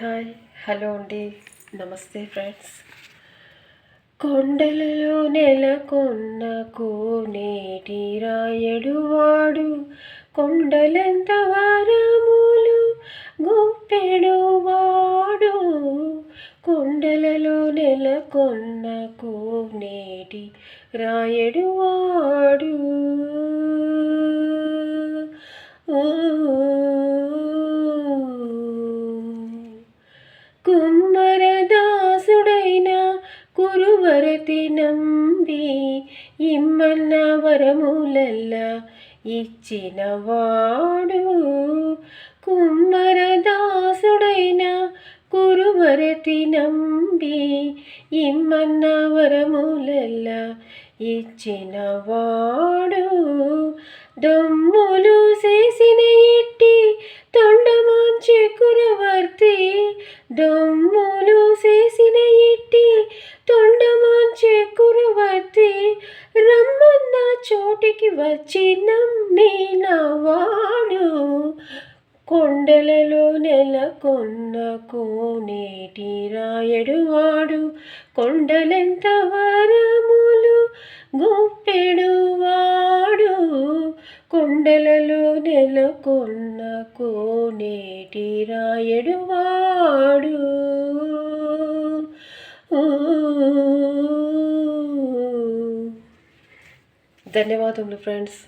Hi hello అండి. నమస్తే friends. కొండలలో నెలకొన్న కోనేటి రాయడువాడు కొండలెంత వరములు గుప్పెడువాడు కొండలలో నెలకొన్న కోనేటి రాయడువాడు ఓ కురువరతి నంబి ఇమ్మన్న వరములల్ల ఇచ్చినవాడు. కుమ్మరదాసుడైన కురువరతి నంబి ఇమ్మన్న వరములల్ల ఇచ్చినవాడు. దొమ్ములు చేసిన ఎట్టి తొండమాంచె కురవర్తి దొమ్ము రమ్మన్న చోటికి వచ్చి నమ్మినవాడు కొండలలో నెలకొన్న కోనేటి రాయడువాడు కొండలెంత వరములు గుప్పెడువాడు కొండలలో నెలకొన్న కోనేటి రాయడువాడు ధన్యవాదములు ఫ్రెండ్స్